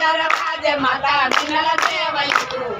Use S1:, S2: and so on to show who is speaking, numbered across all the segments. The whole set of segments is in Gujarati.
S1: દરવાજે માતા બિનલ દેવયું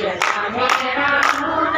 S2: Jesus. Amen. Amen.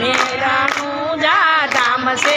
S2: मेरा मुझा दाम से